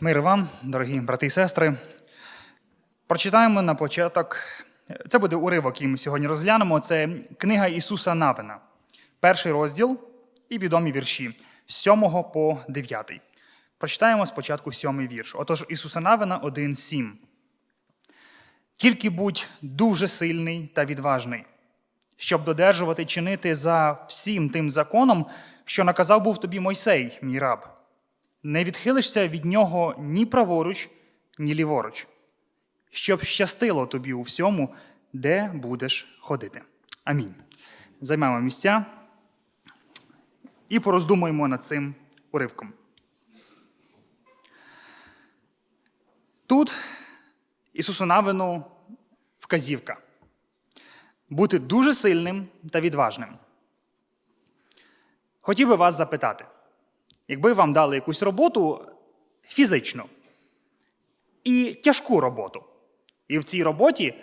Мир вам, дорогі брати і сестри. Прочитаємо на початок. Це буде уривок, який ми сьогодні розглянемо. Це книга Ісуса Навина, перший розділ і відомі вірші з 7 по 9. Прочитаємо спочатку сьомий вірш. Отож, Ісуса Навина 1,7. Тільки будь дуже сильний та відважний, щоб додержувати чинити за всім тим законом, що наказав був тобі Мойсей, мій раб. Не відхилишся від нього ні праворуч, ні ліворуч, щоб щастило тобі у всьому, де будеш ходити. Амінь. Займаємо місця і пороздумуємо над цим уривком. Тут Ісусу Навину вказівка бути дуже сильним та відважним. Хотів би вас запитати, якби вам дали якусь роботу фізичну і тяжку роботу, і в цій роботі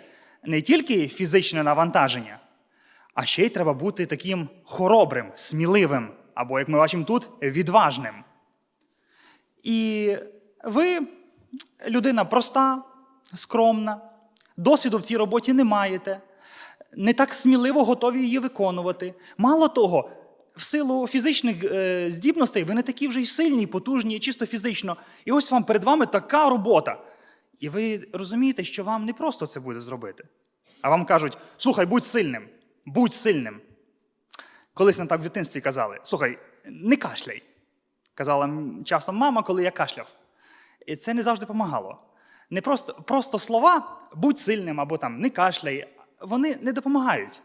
не тільки фізичне навантаження, а ще й треба бути таким хоробрим, сміливим, або, як ми бачимо тут, відважним. І ви людина проста, скромна, досвіду в цій роботі не маєте, не так сміливо готові її виконувати. Мало того, в силу фізичних е, здібностей ви не такі вже й сильні, потужні, чисто фізично. І ось вам перед вами така робота. І ви розумієте, що вам не просто це буде зробити. А вам кажуть: слухай, будь сильним, будь сильним. Колись нам так в дитинстві казали: слухай, не кашляй. Казала часом мама, коли я кашляв. І це не завжди допомагало. Не просто, просто слова будь сильним або там не кашляй, вони не допомагають.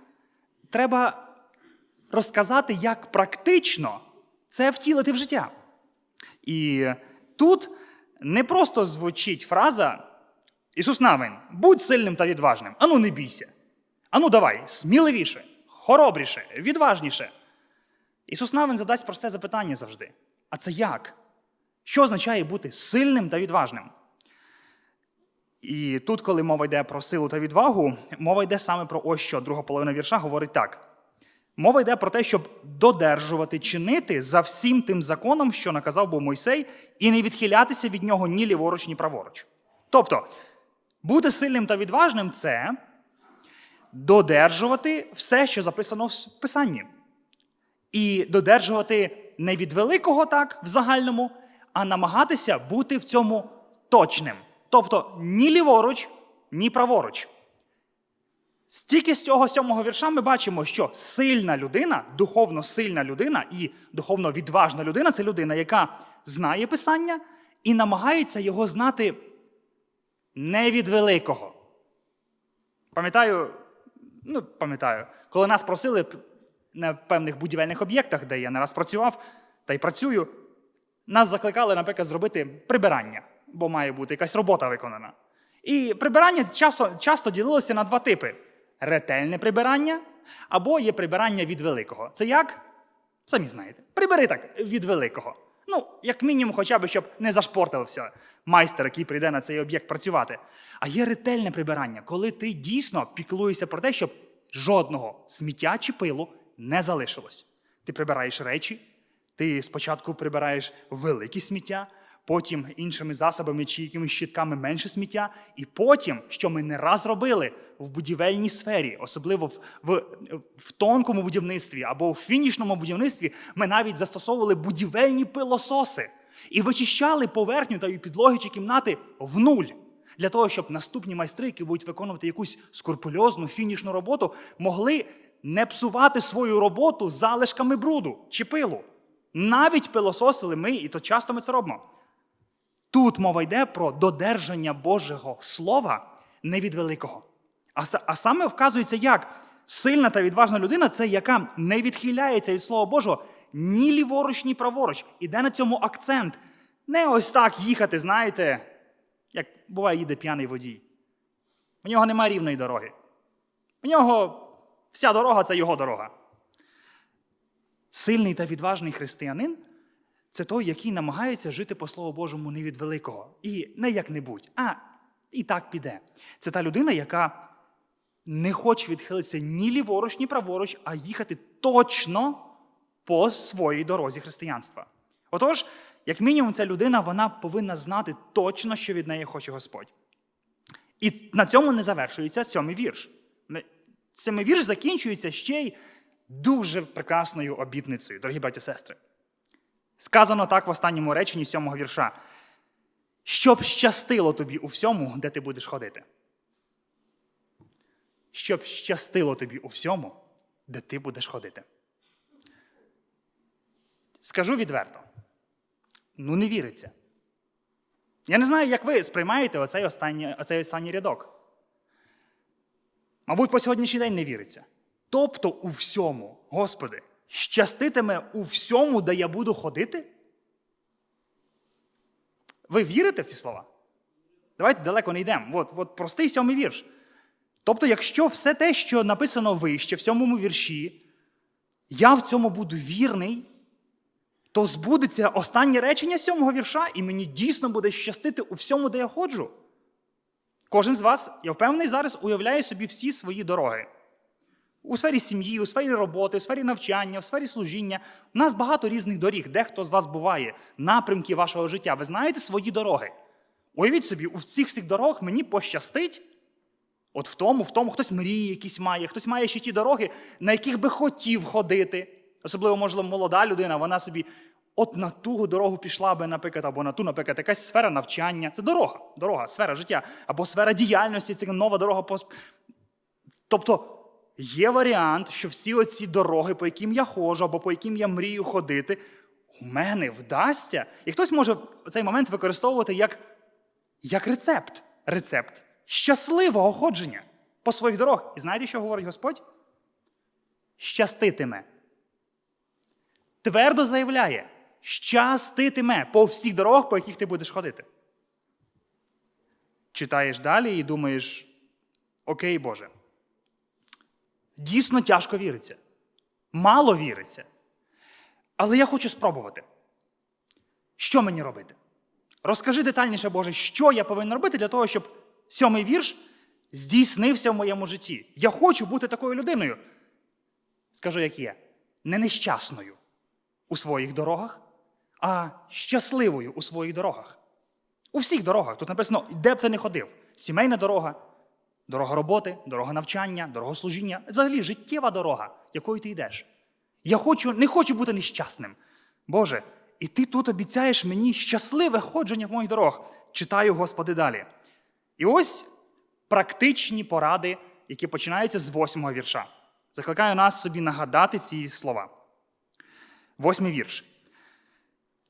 Треба розказати, як практично це втілити в життя. І тут не просто звучить фраза Ісус Навин, будь сильним та відважним. Ану, не бійся. Ану, давай, сміливіше, хоробріше, відважніше. Ісус Навин задасть просте запитання завжди. А це як? Що означає бути сильним та відважним? І тут, коли мова йде про силу та відвагу, мова йде саме про ось що. Друга половина вірша говорить так. Мова йде про те, щоб додержувати, чинити за всім тим законом, що наказав був Мойсей, і не відхилятися від нього ні ліворуч, ні праворуч. Тобто, бути сильним та відважним це додержувати все, що записано в Писанні. І додержувати не від великого так в загальному, а намагатися бути в цьому точним. Тобто ні ліворуч, ні праворуч. Стільки з цього сьомого вірша ми бачимо, що сильна людина, духовно сильна людина і духовно відважна людина це людина, яка знає Писання і намагається його знати не від великого. Пам'ятаю, ну, пам'ятаю, коли нас просили на певних будівельних об'єктах, де я не раз працював та й працюю, нас закликали, наприклад, зробити прибирання, бо має бути якась робота виконана. І прибирання часто, часто ділилося на два типи: ретельне прибирання або є прибирання від великого. Це як? Самі знаєте. Прибери так від великого. Ну, як мінімум, хоча б, щоб не зашпортився майстер, який прийде на цей об'єкт працювати. А є ретельне прибирання, коли ти дійсно піклуєшся про те, щоб жодного сміття чи пилу не залишилось. Ти прибираєш речі, ти спочатку прибираєш великі сміття, потім іншими засобами чи якимись щітками менше сміття, і потім, що ми не раз робили в будівельній сфері, особливо в, в, в тонкому будівництві або в фінішному будівництві, ми навіть застосовували будівельні пилососи і вичищали поверхню та підлоги чи кімнати в нуль. Для того, щоб наступні майстри, які будуть виконувати якусь скрупульозну фінішну роботу, могли не псувати свою роботу залишками бруду чи пилу. Навіть пилососили ми, і то часто ми це робимо. Тут мова йде про додержання Божого Слова не від великого. А, а саме вказується, як сильна та відважна людина це яка не відхиляється від Слова Божого ні ліворуч, ні праворуч. Іде на цьому акцент. Не ось так їхати, знаєте, як буває, їде п'яний водій. У нього немає рівної дороги. У нього вся дорога це його дорога. Сильний та відважний християнин це той, який намагається жити по Слову Божому не від великого. І не як-небудь, а і так піде. Це та людина, яка не хоче відхилитися ні ліворуч, ні праворуч, а їхати точно по своїй дорозі християнства. Отож, як мінімум, ця людина вона повинна знати точно, що від неї хоче Господь. І на цьому не завершується сьомий вірш. Сьомий вірш закінчується ще й дуже прекрасною обітницею, дорогі браті сестри. Сказано так в останньому реченні сьомого вірша. Щоб щастило тобі у всьому, де ти будеш ходити. Щоб щастило тобі у всьому, де ти будеш ходити. Скажу відверто. Ну, не віриться. Я не знаю, як ви сприймаєте оцей останній, оцей останній рядок. Мабуть, по сьогоднішній день не віриться. Тобто у всьому, Господи, щаститиме у всьому, де я буду ходити? Ви вірите в ці слова? Давайте далеко не йдемо. От, от простий сьомий вірш. Тобто, якщо все те, що написано вище, в сьомому вірші, я в цьому буду вірний, то збудеться останнє речення сьомого вірша, і мені дійсно буде щастити у всьому, де я ходжу. Кожен з вас, я впевнений, зараз уявляє собі всі свої дороги. У сфері сім'ї, у сфері роботи, у сфері навчання, у сфері служіння. У нас багато різних доріг, дехто з вас буває, напрямки вашого життя. Ви знаєте свої дороги. Уявіть собі, у всіх цих дорогах мені пощастить. От в тому, в тому, хтось мрії якісь має, хтось має ще ті дороги, на яких би хотів ходити. Особливо, можливо, молода людина, вона собі от на ту дорогу пішла би, наприклад, або на ту, наприклад, якась сфера навчання. Це дорога, дорога, сфера життя, або сфера діяльності, це нова дорога. Тобто є варіант, що всі оці дороги, по яким я ходжу, або по яким я мрію ходити, у мене вдасться. І хтось може цей момент використовувати як, як рецепт. Рецепт щасливого ходження по своїх дорогах. І знаєте, що говорить Господь? Щаститиме. Твердо заявляє, щаститиме по всіх дорогах, по яких ти будеш ходити. Читаєш далі і думаєш: Окей, Боже. Дійсно тяжко віриться. Мало віриться. Але я хочу спробувати. Що мені робити? Розкажи детальніше, Боже, що я повинен робити для того, щоб сьомий вірш здійснився в моєму житті. Я хочу бути такою людиною. Скажу, як є, не нещасною у своїх дорогах, а щасливою у своїх дорогах. У всіх дорогах. Тут написано, де б ти не ходив: сімейна дорога, дорога роботи, дорога навчання, дорога служіння, взагалі життєва дорога, якою ти йдеш. Я хочу, не хочу бути нещасним. Боже, і ти тут обіцяєш мені щасливе ходження в моїх дорогах. Читаю, Господи, далі. І ось практичні поради, які починаються з восьмого вірша. Закликаю нас собі нагадати ці слова. Восьмий вірш.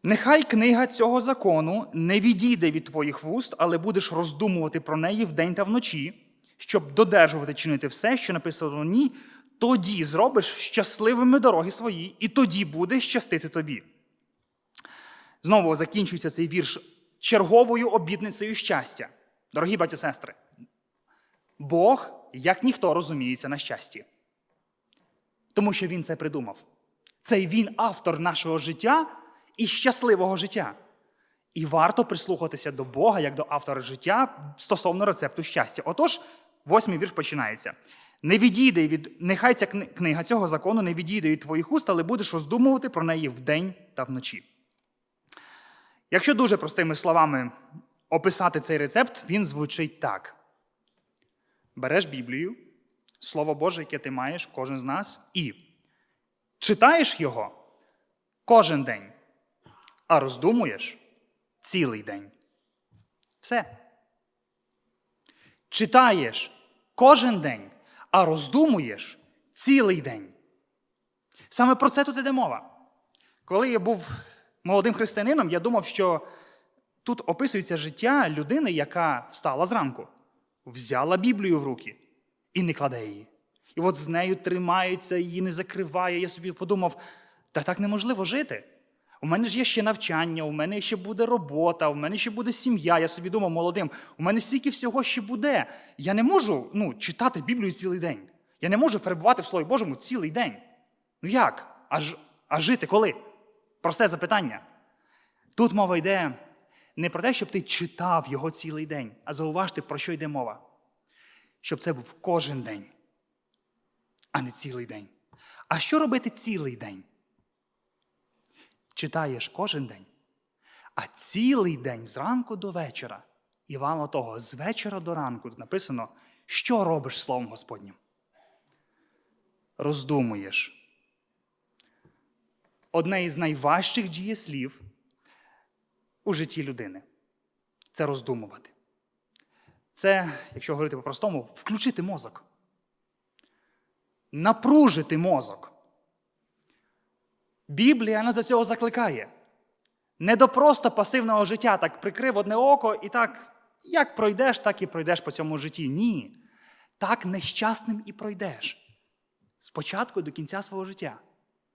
Нехай книга цього закону не відійде від твоїх вуст, але будеш роздумувати про неї вдень та вночі, щоб додержувати чинити все, що написано в ній, тоді зробиш щасливими дороги свої, і тоді буде щастити тобі. Знову закінчується цей вірш черговою обітницею щастя. Дорогі батьки і сестри, Бог, як ніхто, розуміється на щасті. Тому що Він це придумав. Це він автор нашого життя і щасливого життя. І варто прислухатися до Бога як до автора життя стосовно рецепту щастя. Отож, восьмий вірш починається. Не відійде від, нехай ця книга цього закону не відійде від твоїх уст, але будеш роздумувати про неї вдень та вночі. Якщо дуже простими словами описати цей рецепт, він звучить так: береш Біблію, Слово Боже, яке ти маєш, кожен з нас, і читаєш його кожен день, а роздумуєш цілий день. Все. Читаєш кожен день, а роздумуєш цілий день. Саме про це тут іде мова. Коли я був молодим християнином, я думав, що тут описується життя людини, яка встала зранку, взяла Біблію в руки і не кладе її. І от з нею тримається, її не закриває. Я собі подумав, та так неможливо жити. У мене ж є ще навчання, у мене ще буде робота, у мене ще буде сім'я. Я собі думав молодим, у мене стільки всього ще буде. Я не можу ну, читати Біблію цілий день. Я не можу перебувати в Слові Божому цілий день. Ну як? А, ж, а жити коли? Просте запитання. Тут мова йде не про те, щоб ти читав його цілий день, а зауважте, про що йде мова. Щоб це був кожен день, а не цілий день. А що робити цілий день? Читаєш кожен день, А цілий день зранку до вечора, і мало того, з вечора до ранку тут написано, що робиш Словом Господнім? Роздумуєш. Одне із найважчих дієслів у житті людини це роздумувати. Це, якщо говорити по-простому, включити мозок. Напружити мозок. Біблія нас до цього закликає. Не до просто пасивного життя, так прикрив одне око і так, як пройдеш, так і пройдеш по цьому житті. Ні. Так нещасним і пройдеш. Спочатку до кінця свого життя.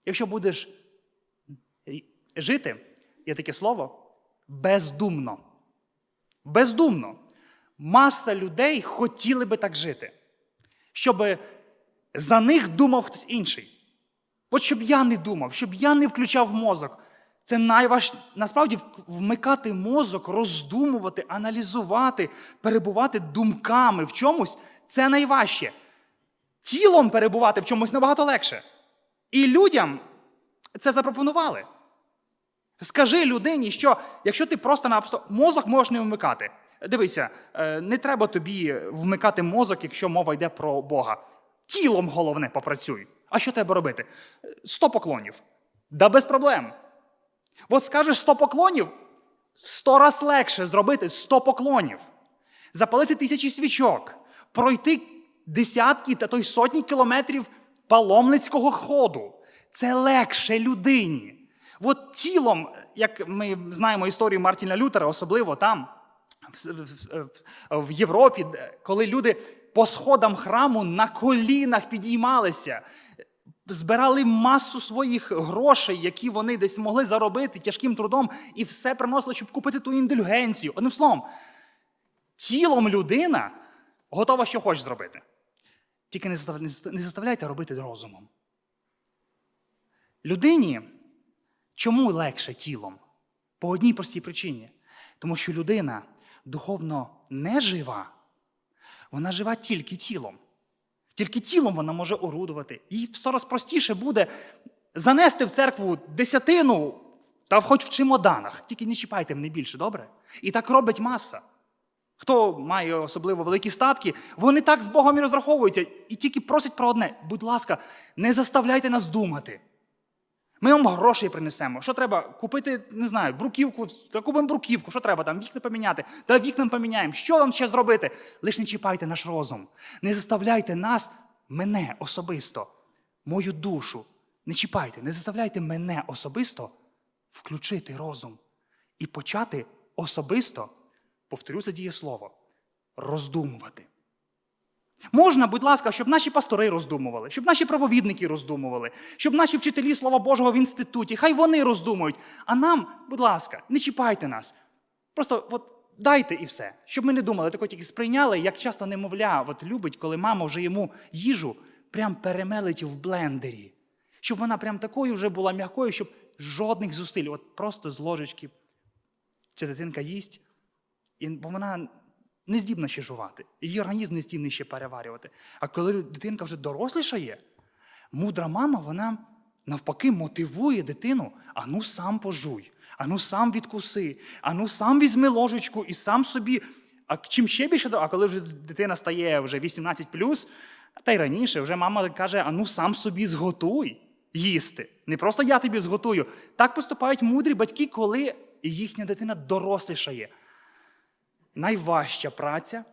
Якщо будеш жити, є таке слово, бездумно. Бездумно. Маса людей хотіли би так жити, щоб за них думав хтось інший. От щоб я не думав, щоб я не включав мозок. Це найважче, насправді вмикати мозок, роздумувати, аналізувати, перебувати думками в чомусь це найважче. Тілом перебувати в чомусь набагато легше. І людям це запропонували. Скажи людині, що якщо ти просто напросто мозок можеш не вмикати. Дивися, е, не треба тобі вмикати мозок, якщо мова йде про Бога. Тілом головне попрацюй. А що треба робити? Сто поклонів. Да без проблем. От скажеш сто поклонів, сто раз легше зробити сто поклонів, запалити тисячі свічок, пройти десятки та то й сотні кілометрів паломницького ходу. Це легше людині. От тілом, як ми знаємо історію Мартіна Лютера, особливо там, в Європі, коли люди по сходам храму на колінах підіймалися, збирали масу своїх грошей, які вони десь могли заробити тяжким трудом, і все приносили, щоб купити ту індульгенцію. Одним словом, тілом людина готова, що хоче зробити. Тільки не заставляйте робити розумом. Людині чому легше тілом? По одній простій причині. Тому що людина духовно не жива, вона жива тільки тілом. Тільки тілом вона може орудувати. Їй все раз простіше буде занести в церкву десятину та хоч в чемоданах. Тільки не чіпайте мене більше, добре? І так робить маса. Хто має особливо великі статки, вони так з Богом і розраховуються і тільки просять про одне: будь ласка, не заставляйте нас думати. Ми вам грошей принесемо. Що треба? Купити, не знаю, бруківку, та купимо бруківку, що треба там, вікна поміняти, та вікна поміняємо. Що вам ще зробити? Лиш не чіпайте наш розум. Не заставляйте нас, мене особисто, мою душу. Не чіпайте, не заставляйте мене особисто включити розум і почати особисто, повторю це дієслово, роздумувати. Можна, будь ласка, щоб наші пастори роздумували, щоб наші правовідники роздумували, щоб наші вчителі Слова Божого в інституті, хай вони роздумують. А нам, будь ласка, не чіпайте нас. Просто от дайте і все. Щоб ми не думали, тако тільки сприйняли, як часто немовля от любить, коли мама вже йому їжу прям перемелить в блендері. Щоб вона прям такою вже була м'якою, щоб жодних зусиль, от просто з ложечки ця дитинка їсть, і, бо вона не здібна ще жувати. Її організм не здібний ще переварювати. А коли дитинка вже дорослішає, мудра мама, вона навпаки мотивує дитину, ану сам пожуй, ану сам відкуси, ану сам візьми ложечку і сам собі. А чим ще більше, а коли вже дитина стає вже 18, та й раніше, вже мама каже: ану сам собі зготуй їсти. Не просто я тобі зготую. Так поступають мудрі батьки, коли їхня дитина дорослішає найважча праця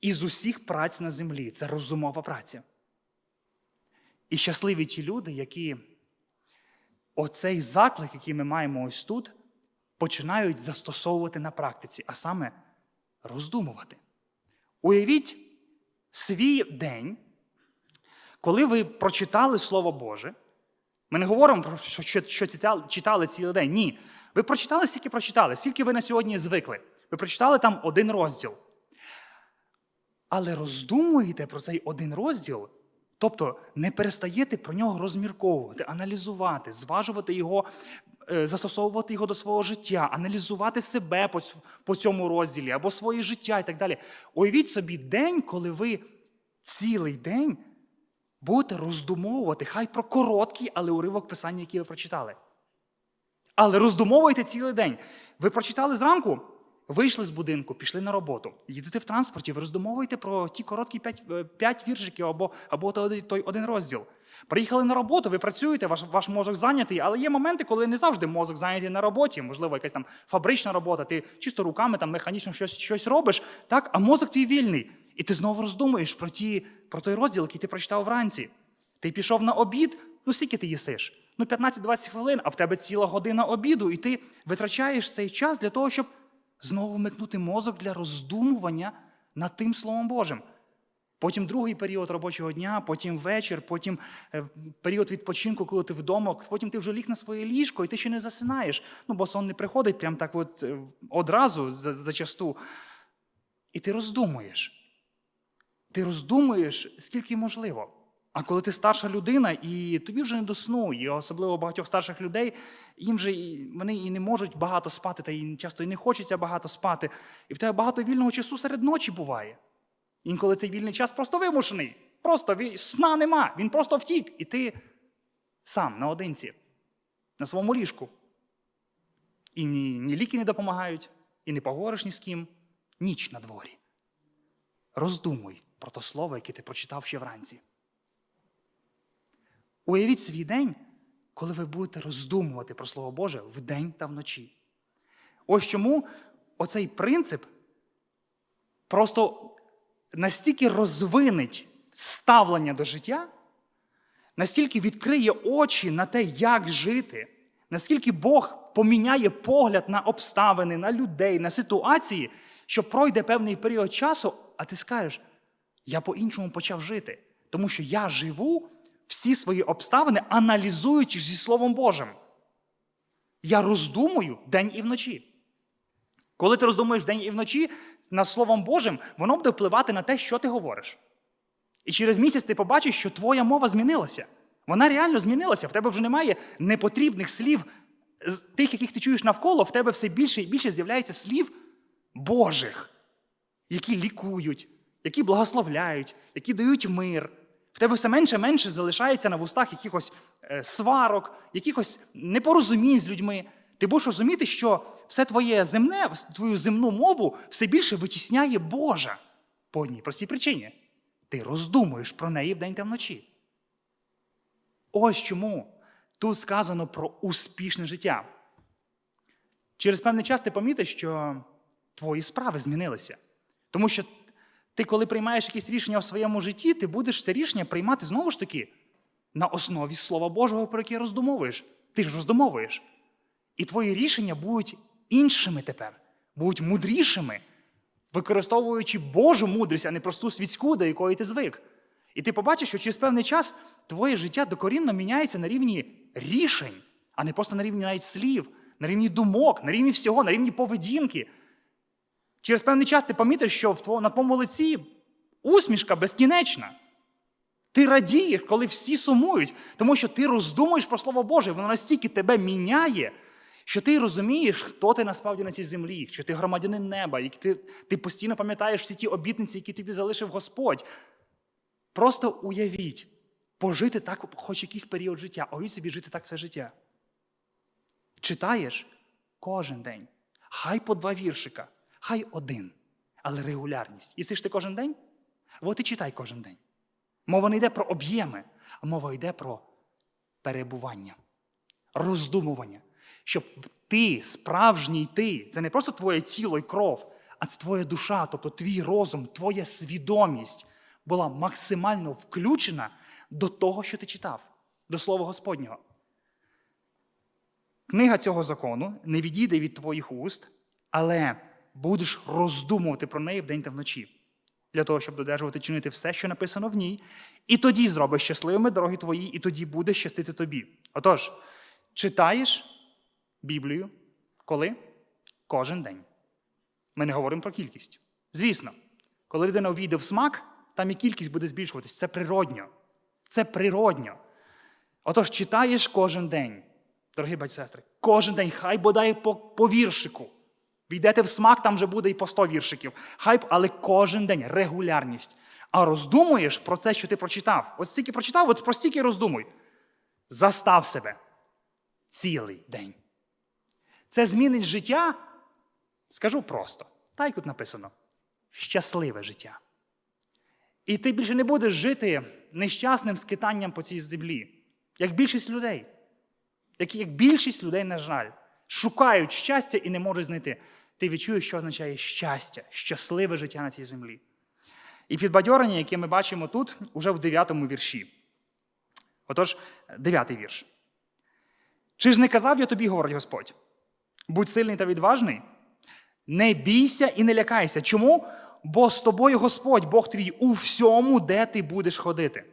із усіх праць на землі це розумова праця. І щасливі ті люди, які оцей заклик, який ми маємо ось тут, починають застосовувати на практиці, а саме роздумувати. Уявіть свій день, коли ви прочитали Слово Боже. Ми не говоримо про що, що, читали цілий день. Ні. Ви прочитали, скільки прочитали, скільки ви на сьогодні звикли. Ви прочитали там один розділ. Але роздумуєте про цей один розділ, тобто не перестаєте про нього розмірковувати, аналізувати, зважувати його, е, застосовувати його до свого життя, аналізувати себе по, цьому розділі або своє життя і так далі. Уявіть собі день, коли ви цілий день будете роздумовувати, хай про короткий, але уривок писання, який ви прочитали. Але роздумовуйте цілий день. Ви прочитали зранку, вийшли з будинку, пішли на роботу, їдете в транспорті, ви роздумовуєте про ті короткі п'ять, е, п'ять віршиків або, або той, один розділ. Приїхали на роботу, ви працюєте, ваш, ваш мозок зайнятий, але є моменти, коли не завжди мозок зайнятий на роботі, можливо, якась там фабрична робота, ти чисто руками там механічно щось, щось робиш, так? а мозок твій вільний. І ти знову роздумуєш про, ті, про той розділ, який ти прочитав вранці. Ти пішов на обід, ну скільки ти їсиш? Ну, 15-20 хвилин, а в тебе ціла година обіду, і ти витрачаєш цей час для того, щоб знову вмикнути мозок для роздумування над тим Словом Божим. Потім другий період робочого дня, потім вечір, потім е, період відпочинку, коли ти вдома, потім ти вже ліг на своє ліжко, і ти ще не засинаєш. Ну, бо сон не приходить прям так от е, одразу за- зачасту. І ти роздумуєш. Ти роздумуєш, скільки можливо. А коли ти старша людина, і тобі вже не до сну, і особливо багатьох старших людей, їм же і, вони і не можуть багато спати, та і часто і не хочеться багато спати. І в тебе багато вільного часу серед ночі буває. Інколи цей вільний час просто вимушений. Просто сна нема, він просто втік. І ти сам наодинці, на своєму ліжку. І ні, ні ліки не допомагають, і не поговориш ні з ким. Ніч на дворі. Роздумуй про те слово, яке ти прочитав ще вранці. Уявіть свій день, коли ви будете роздумувати про Слово Боже вдень та вночі. Ось чому оцей принцип просто настільки розвинить ставлення до життя, настільки відкриє очі на те, як жити, наскільки Бог поміняє погляд на обставини, на людей, на ситуації, що пройде певний період часу, а ти скажеш, я по-іншому почав жити. Тому що я живу всі свої обставини, аналізуючи зі Словом Божим. Я роздумую день і вночі. Коли ти роздумуєш день і вночі над Словом Божим, воно буде впливати на те, що ти говориш. І через місяць ти побачиш, що твоя мова змінилася. Вона реально змінилася. В тебе вже немає непотрібних слів тих, яких ти чуєш навколо, в тебе все більше і більше з'являється слів Божих, які лікують, які благословляють, які дають мир. Тебе все менше менше залишається на вустах якихось е, сварок, якихось непорозумінь з людьми. Ти будеш розуміти, що все твоє земне, твою земну мову все більше витісняє Божа. По одній простій причині. Ти роздумуєш про неї вдень та вночі. Ось чому тут сказано про успішне життя. Через певний час ти помітиш, що твої справи змінилися. Тому що ти, коли приймаєш якісь рішення в своєму житті, ти будеш це рішення приймати знову ж таки на основі Слова Божого, про яке роздумовуєш. Ти ж роздумовуєш. І твої рішення будуть іншими тепер, будуть мудрішими, використовуючи Божу мудрість, а не просту світську, до якої ти звик. І ти побачиш, що через певний час твоє життя докорінно міняється на рівні рішень, а не просто на рівні навіть слів, на рівні думок, на рівні всього, на рівні поведінки. Через певний час ти помітиш, що на твоєму лиці усмішка безкінечна. Ти радієш, коли всі сумують, тому що ти роздумуєш про Слово Боже, воно настільки тебе міняє, що ти розумієш, хто ти насправді на цій землі, що ти громадянин неба, і ти, ти постійно пам'ятаєш всі ті обітниці, які тобі залишив Господь. Просто уявіть, пожити так хоч якийсь період життя, уявіть собі жити так все життя. Читаєш кожен день. Хай по два віршика, хай один, але регулярність. Якщо ж ти кожен день, от і читай кожен день. Мова не йде про об'єми, а мова йде про перебування, роздумування. Щоб ти, справжній ти, це не просто твоє тіло і кров, а це твоя душа, тобто твій розум, твоя свідомість була максимально включена до того, що ти читав, до Слова Господнього. Книга цього закону не відійде від твоїх уст, але будеш роздумувати про неї вдень та вночі, для того, щоб додержувати чинити все, що написано в ній, і тоді зробиш щасливими дороги твої, і тоді буде щастити тобі. Отож, читаєш Біблію коли? Кожен день. Ми не говоримо про кількість. Звісно, коли людина увійде в смак, там і кількість буде збільшуватись. Це природньо. Це природньо. Отож, читаєш кожен день, дорогі батьки сестри, кожен день, хай бодай по, по віршику. Війдете в смак, там вже буде і по 100 віршиків. Хай, але кожен день регулярність. А роздумуєш про це, що ти прочитав. Ось стільки прочитав, от про стільки роздумуй. Застав себе цілий день. Це змінить життя. Скажу просто, так як тут написано: щасливе життя. І ти більше не будеш жити нещасним скитанням по цій землі, як більшість людей. Як, як більшість людей, на жаль, шукають щастя і не можуть знайти. Ти відчуєш, що означає щастя, щасливе життя на цій землі. І підбадьорення, яке ми бачимо тут, уже в 9 вірші. Отож, дев'ятий вірш. Чи ж не казав я тобі, говорить Господь? Будь сильний та відважний, не бійся і не лякайся. Чому? Бо з тобою Господь, Бог твій, у всьому, де ти будеш ходити.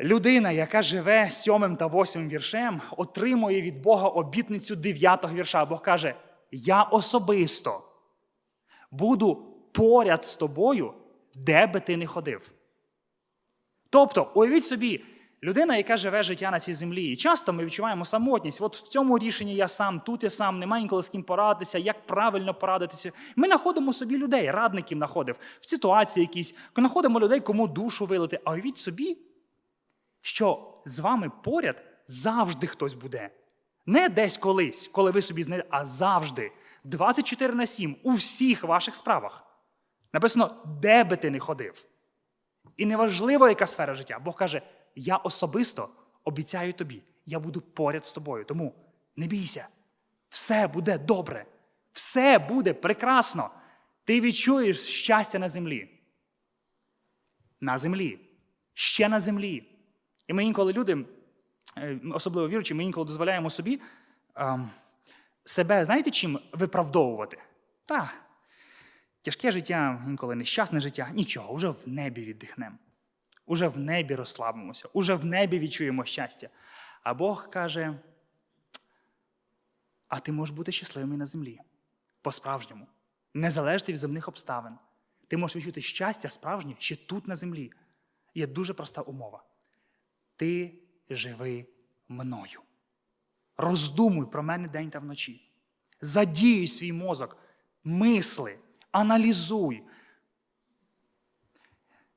Людина, яка живе сьомим та восьмим віршем, отримує від Бога обітницю дев'ятого вірша. Бог каже: Я особисто буду поряд з тобою, де би ти не ходив. Тобто, уявіть собі, людина, яка живе життя на цій землі, і часто ми відчуваємо самотність. От в цьому рішенні я сам, тут я сам, немає ніколи з ким порадитися, як правильно порадитися. Ми знаходимо собі людей, радників знаходив, в ситуації якісь, знаходимо людей, кому душу вилити. А уявіть собі, що з вами поряд завжди хтось буде. Не десь колись, коли ви собі знайдете, а завжди. 24 на 7 у всіх ваших справах. Написано, де би ти не ходив. І неважливо, яка сфера життя. Бог каже: я особисто обіцяю тобі, я буду поряд з тобою. Тому не бійся, все буде добре, все буде прекрасно. Ти відчуєш щастя на землі. На землі. Ще на землі. І ми інколи люди, е, особливо віруючі, ми інколи дозволяємо собі себе, знаєте, чим виправдовувати? Та, тяжке життя, інколи нещасне життя, нічого, уже в небі віддихнемо. Уже в небі розслабимося, уже в небі відчуємо щастя. А Бог каже: а ти можеш бути щасливим і на землі, по-справжньому, не залежати від земних обставин. Ти можеш відчути щастя справжнє ще тут на землі. Є дуже проста умова. Ти живи мною. Роздумуй про мене день та вночі. Задіюй свій мозок, мисли, аналізуй.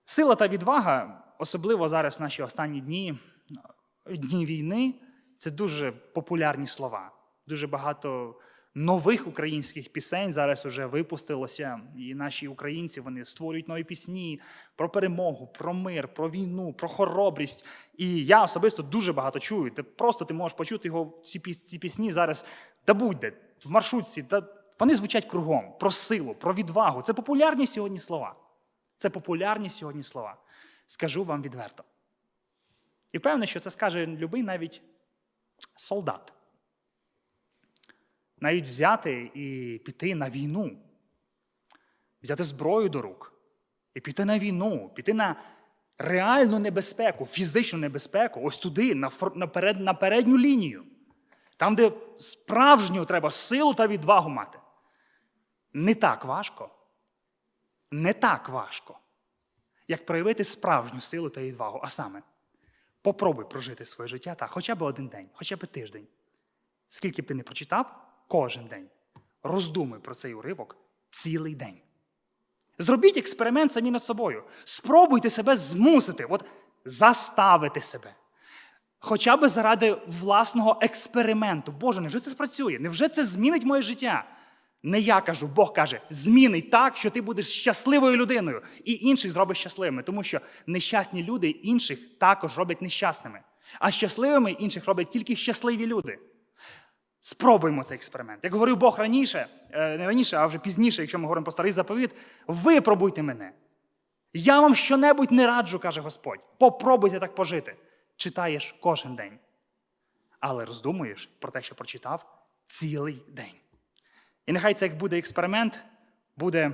Сила та відвага, особливо зараз в наші останні дні, дні війни, це дуже популярні слова. Дуже багато нових українських пісень зараз вже випустилося. І наші українці вони створюють нові пісні про перемогу, про мир, про війну, про хоробрість. І я особисто дуже багато чую. Ти просто ти можеш почути його ці, ці пісні зараз та будь-де, в маршрутці. Та вони звучать кругом про силу, про відвагу. Це популярні сьогодні слова. Це популярні сьогодні слова. Скажу вам відверто. І впевнений, що це скаже любий навіть солдат. Навіть взяти і піти на війну, взяти зброю до рук і піти на війну, піти на реальну небезпеку, фізичну небезпеку, ось туди, на, фр- на, перед, на передню лінію, там, де справжню треба силу та відвагу мати. Не так важко, не так важко, як проявити справжню силу та відвагу. А саме, попробуй прожити своє життя так, хоча б один день, хоча б тиждень. Скільки б ти не прочитав, кожен день. Роздумуй про цей уривок цілий день. Зробіть експеримент самі над собою. Спробуйте себе змусити, от заставити себе. Хоча б заради власного експерименту. Боже, невже це спрацює? Невже це змінить моє життя? Не я кажу, Бог каже, змінить так, що ти будеш щасливою людиною і інших зробиш щасливими, тому що нещасні люди інших також роблять нещасними. А щасливими інших роблять тільки щасливі люди. Спробуємо цей експеримент. Як говорив Бог раніше, е, не раніше, а вже пізніше, якщо ми говоримо про старий заповіт, випробуйте мене. Я вам щонебудь не раджу, каже Господь. Попробуйте так пожити. Читаєш кожен день. Але роздумуєш про те, що прочитав цілий день. І нехай це як буде експеримент, буде,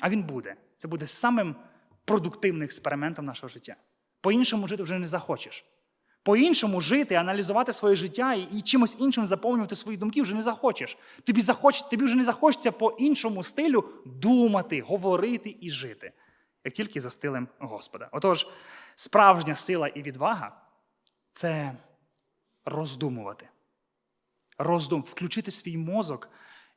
а він буде. Це буде самим продуктивним експериментом нашого життя. По-іншому жити вже не захочеш. По-іншому жити, аналізувати своє життя і, і чимось іншим заповнювати свої думки вже не захочеш. Тобі, захоч, тобі вже не захочеться по іншому стилю думати, говорити і жити, як тільки за стилем Господа. Отож, справжня сила і відвага це роздумувати. Роздум, включити свій мозок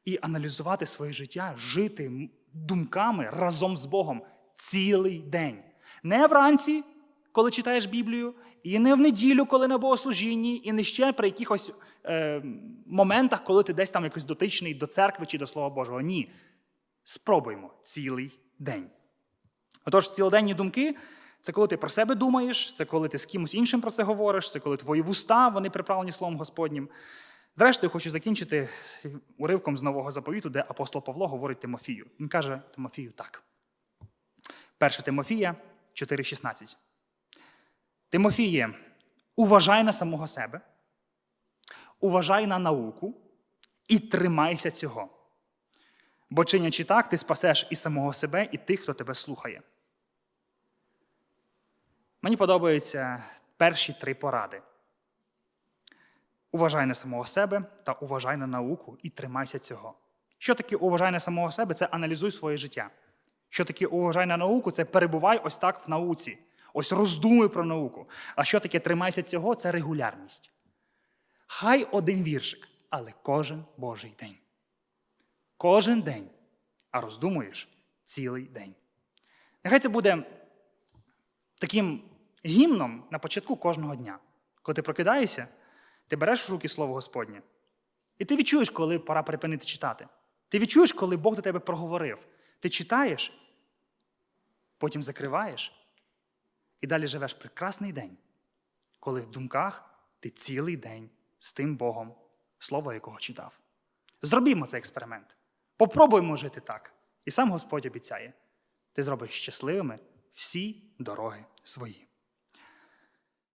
і аналізувати своє життя, жити думками разом з Богом цілий день. Не вранці, коли читаєш Біблію, і не в неділю, коли на богослужінні, і не ще при якихось е, моментах, коли ти десь там якось дотичний до церкви чи до Слова Божого. Ні. Спробуємо цілий день. Отож, цілоденні думки це коли ти про себе думаєш, це коли ти з кимось іншим про це говориш, це коли твої вуста вони приправлені Словом Господнім. Зрештою, хочу закінчити уривком з нового заповіту, де апостол Павло говорить Тимофію. Він каже Тимофію так. 1 Тимофія 4,16. Тимофіє, уважай на самого себе, уважай на науку і тримайся цього. Бо чинячи так, ти спасеш і самого себе, і тих, хто тебе слухає. Мені подобаються перші три поради. Уважай на самого себе та уважай на науку і тримайся цього. Що таке уважай на самого себе? Це аналізуй своє життя. Що таке уважай на науку? Це перебувай ось так в науці. Ось роздумуй про науку. А що таке тримайся цього? Це регулярність. Хай один віршик, але кожен Божий день. Кожен день, а роздумуєш цілий день. Нехай це буде таким гімном на початку кожного дня. Коли ти прокидаєшся, ти береш в руки Слово Господнє, і ти відчуєш, коли пора припинити читати. Ти відчуєш, коли Бог до тебе проговорив. Ти читаєш, потім закриваєш, і далі живеш прекрасний день, коли в думках ти цілий день з тим Богом, слово якого читав. Зробімо цей експеримент. Попробуємо жити так. І сам Господь обіцяє: ти зробиш щасливими всі дороги свої.